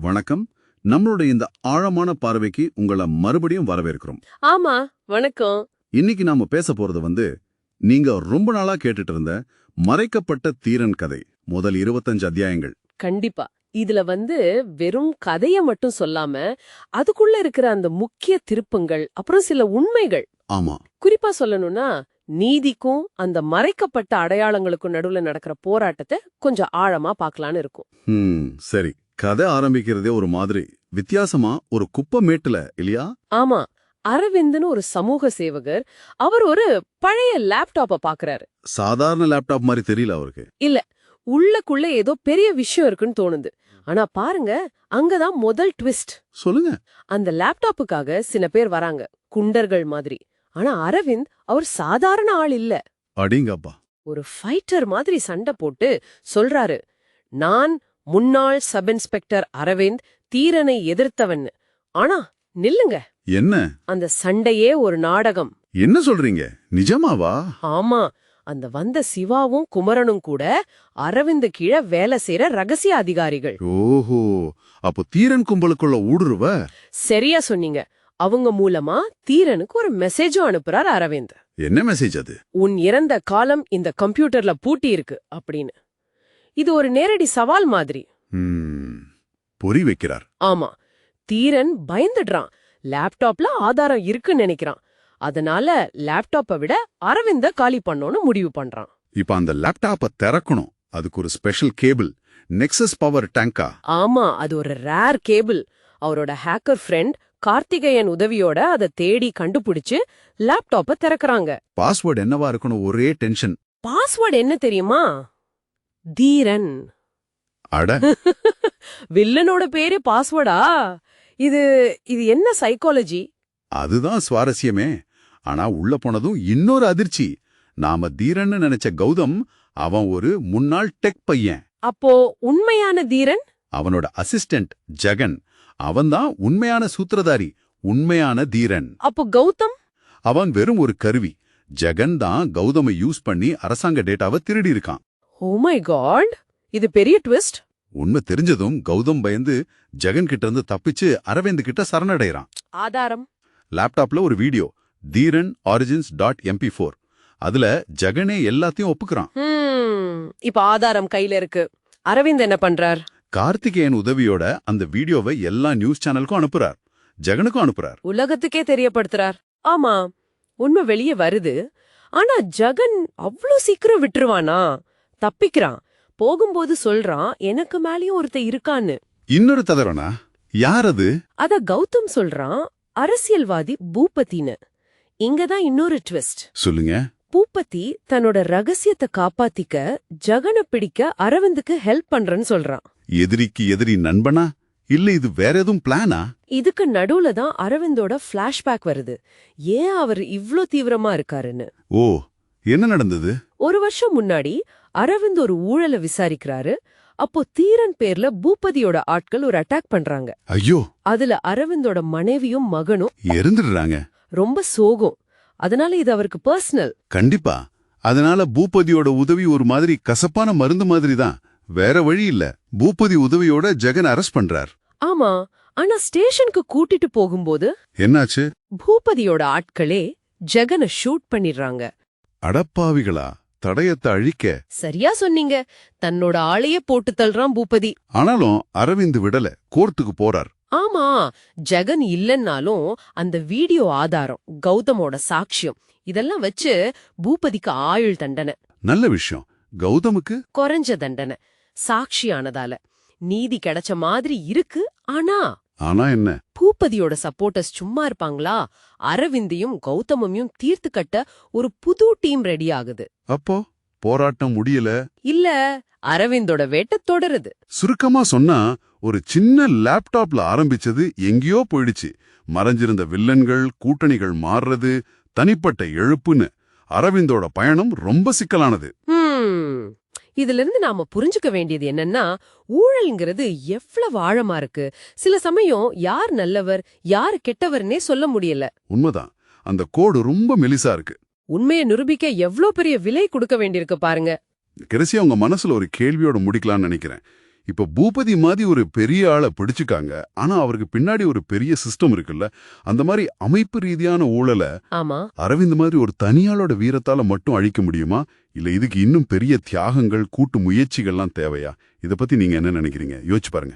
வணக்கம். நம்மளுடைய இந்த ஆழமான பார்வைக்கு உங்களை மறுபடியும் வரவேற்கிறோம். ஆமா வணக்கம். இன்னைக்கு நாம பேச போறது வந்து நீங்க ரொம்ப நாளா கேட்டுட்டு இருந்த மறைக்கப்பட்ட தீரன் கதை முதல் 25 அத்தியாயங்கள். கண்டிப்பா. இதுல வந்து வெறும் கதைய மட்டும் சொல்லாம அதுக்குள்ள இருக்கிற அந்த முக்கிய திருப்பங்கள் அப்புறம் சில உண்மைகள். ஆமா. குறிப்பா சொல்லணும்னா நீதிக்கும் அந்த மறைக்கப்பட்ட அடையாளங்களுக்கும் நடுவுல நடக்கிற போராட்டத்தை கொஞ்சம் ஆழமா பார்க்கலான்னு இருக்கும். சரி. கதை ஆரம்பிக்கிறதே ஒரு மாதிரி. வித்தியாசமா ஒரு குப்பை மேட்டுல இல்லையா? ஆமா. அரவிந்த்னு ஒரு சமூக சேவகர் அவர் ஒரு பழைய லேப்டாப்ப பாக்குறாரு. சாதாரண லேப்டாப் மாதிரி தெரியல அவருக்கு. உள்ளக்குள்ள ஏதோ பெரிய விஷயம் இருக்குன்னு தோணுது. ஆனா பாருங்க அங்கதான் முதல் ட்விஸ்ட் சொல்லுங்க. அந்த லேப்டாப்புக்காக சில பேர் வராங்க குண்டர்கள் மாதிரி. ஆனா அரவிந்த் அவர் சாதாரண ஆள் இல்ல. அடிங்கப்பா. ஒரு ஃபைட்டர் மாதிரி சண்டை போட்டு சொல்றாரு நான் முன்னாள் சப் இன்ஸ்பெக்டர் அரவிந்த் தீரனை எதிர்த்தவன். ஆனா நில்லுங்க. என்ன? அந்த சண்டையே ஒரு நாடகம். என்ன சொல்றீங்க? நிஜமாவா? ஆமா. அந்த வந்த சிவாவும் குமரனும் கூட அரவிந்த் கீழே வேலை செய்யற ரகசிய அதிகாரிகள். ஓஹோ. அப்போ தீரன் கும்பலுக்குள்ள ஊடுருவ? சரியா சொன்னீங்க. அவங்க மூலமா தீரனுக்கு ஒரு மெசேஜும் அனுப்புறார் அரவிந்த். என்ன மெசேஜ் அது? உன் இறந்த காலம் இந்த கம்ப்யூட்டர்ல பூட்டி இருக்கு அப்படின்னு. இது ஒரு நேரடி சவால் மாதிரி. பொறி வைக்கிறார். ஆமா தீரன் பயந்துடுறான். லேப்டாப்ல ஆதாரம் இருக்குன்னு நினைக்கிறான். அதனால லேப்டாப்பை விட அரவிந்த காலி பண்ணோன்னு முடிவு பண்றான். இப்ப அந்த லேப்டாப்பை திறக்கணும். அதுக்கு ஒரு ஸ்பெஷல் கேபிள் நெக்ஸஸ் பவர் டேங்கா. ஆமா அது ஒரு ரேர் கேபிள். அவரோட ஹேக்கர் ஃப்ரெண்ட் கார்த்திகேயன் உதவியோட அதை தேடி கண்டுபிடிச்சு லேப்டாப்பை திறக்கறாங்க. பாஸ்வேர்டு என்னவா இருக்கணும்? ஒரே டென்ஷன். பாஸ்வேர்டு என்ன தெரியுமா? தீரன். அட. வில்லனோட பேரு பாஸ்வேர்டா? இது இது என்ன சைக்காலஜி அதுதான் சுவாரஸ்யமே. ஆனா உள்ள போனதும் இன்னொரு அதிர்ச்சி. நாம தீரன்னு நினைச்ச கௌதம் அவன் ஒரு முன்னாள் டெக் பையன். அப்போ உண்மையான தீரன்? அவனோட அசிஸ்டன்ட் ஜெகன். அவன்தான் உண்மையான சூத்திரதாரி உண்மையான தீரன். அப்போ கௌதம்? அவன் வெறும் ஒரு கருவி. ஜெகன் தான் கௌதமை யூஸ் பண்ணி அரசாங்க டேட்டாவை திருடி இருக்கான் ஓ மை காட் இது பெரிய ட்விஸ்ட் உண்மை தெரிஞ்சதும் கௌதம் பயந்து ஜெகன் கிட்ட இருந்து தப்பிச்சு அரவிந்த் கிட்ட சரணடைறான். ஆதாரம். லேப்டாப்ல ஒரு video Dheeran origins dot MP four அதுல ஜெகனே எல்லாத்தையும் ஒப்புக்குறான். இப்ப ஆதாரம் கையில இருக்கு. அரவிந்த் என்ன பண்றார்? கார்த்திகேயன் உதவியோட அந்த வீடியோவை எல்லா நியூஸ் சேனலுக்கும் அனுப்புறார். ஜெகனுக்கும் அனுப்புறார். உலகத்துக்கே தெரியப்படுத்துறார். ஆமா உண்மை வெளியே வருது. ஆனா ஜகன் அவ்ளோ சீக்கிரம் விட்டுருவானா? தப்பிக்கிறான். போகும்போது சொல்றான் எனக்கு மேலயும் ஒருத்த இருக்கான்னு. இன்னொரு தடவைனா யார் அது? அத கௌதம் சொல்றான் அரசியல்வாதி பூபதின்னு. இங்கதான் இன்னொரு ட்விஸ்ட். சொல்லுங்க. பூபதி தன்னோட ரகசியத்தை காப்பாத்திக்க ஜகனை பிடிக்க அரவிந்துக்கு ஹெல்ப் பண்றேன்னு சொல்றான். எதிரிக்கு எதிரி நண்பனா? இல்ல இது வேற எதுவும் பிளானா? இதுக்கு நடுவுல தான் அரவிந்தோட ஃபிளாஷ்பேக் வருது. ஏன் அவர் இவ்ளோ தீவிரமா இருக்காருன்னு? ஓ என்ன நடந்தது? ஒரு வருஷம் முன்னாடி அரவிந்த் ஒரு ஊழல விசாரிக்கிறாரு. அப்போ தீரன் பேர்ல பூபதியோட ஆட்கள் ஒரு அட்டாக் பண்றாங்க. ஐயோ! அதுல அரவிந்தோட மனைவியும் மகனும் எரிந்துடுறாங்க. ரொம்ப சோகம். அதனால இது அவருக்கு பர்சனல் கண்டிப்பா. அதனால பூபதியோட உதவி ஒரு மாதிரி கசப்பான மருந்து மாதிரி தான். வேற வழி இல்ல. பூபதி உதவியோட ஜெகன் அரெஸ்ட் பண்றார். ஆமா. ஆனா ஸ்டேஷனுக்கு கூட்டிட்டு போகும்போது என்னாச்சு? பூபதியோட ஆட்களே ஜெகனை ஷூட் பண்ணிடுறாங்க. அடப்பாவிகளா? தடயத்தை அழிக்க. சரியா சொன்னீங்க. தன்னோட ஆளையே போட்டு தள்ளுறான் பூபதி. ஆனாலும் அரவிந்த் விடல. கோர்ட்டுக்கு போறார். ஆமா. ஜெகன் இல்லைன்னாலும் அந்த வீடியோ ஆதாரம் கௌதமோட சாட்சியம் இதெல்லாம் வச்சு பூபதிக்கு ஆயுள் தண்டனை. நல்ல விஷயம். கௌதமுக்கு? குறைஞ்ச தண்டனை. சாட்சியானதால. நீதி கிடைச்ச மாதிரி இருக்கு ஆனா ஆனா என்ன? பூபதியோட சப்போர்ட்டர்ஸ் சும்மா இருப்பாங்களா? அரவிந்தையும் கௌதமையும் தீர்த்து கட்ட ஒரு புது டீம் ரெடி ஆகுது. அப்போ? போராட்டம் முடியல? இல்ல அரவிந்தோட வேட்டை தொடருது. சுருக்கமா சொன்னா ஒரு சின்ன லேப்டாப்ல ஆரம்பிச்சது எங்கேயோ போயிடுச்சு. மறைஞ்சிருந்த வில்லன்கள் கூட்டணிகள் மாறுறது தனிப்பட்ட எழுப்புன்னு. அரவிந்தோட பயணம் ரொம்ப சிக்கலானது. இதுல இருந்து நாம புரிஞ்சுக்க வேண்டியது என்னன்னா ஊழல்ங்கிறது எவ்வளவு ஆழமா இருக்கு. சில சமயம் யார் நல்லவர் யார் கெட்டவர்னே சொல்ல முடியல. உண்மைதான். அந்த கோடு ரொம்ப மெலிசா இருக்கு. உண்மையை நிரூபிக்க எவ்ளோ பெரிய விலை கொடுக்க வேண்டியிருக்கு பாருங்க. கடைசியா உங்க மனசுல ஒரு கேள்வியோட முடிக்கலாம்னு நினைக்கிறேன். இப்ப பூபதி மாதிரி ஒரு பெரிய ஆளை பிடிச்சுக்காங்க. ஆனா அவருக்கு பின்னாடி ஒரு பெரிய சிஸ்டம் இருக்குல்ல. அந்த மாதிரி அமைப்பு ரீதியான ஊழலை அரவிந்த் மாதிரி ஒரு தனியாளோட வீரத்தால மட்டும் அழிக்க முடியுமா? இல்ல இதுக்கு இன்னும் பெரிய தியாகங்கள் கூட்டு முயற்சிகள்லாம் தேவையா? இத பத்தி நீங்க என்ன நினைக்கிறீங்க? யோசிச்சு பாருங்க.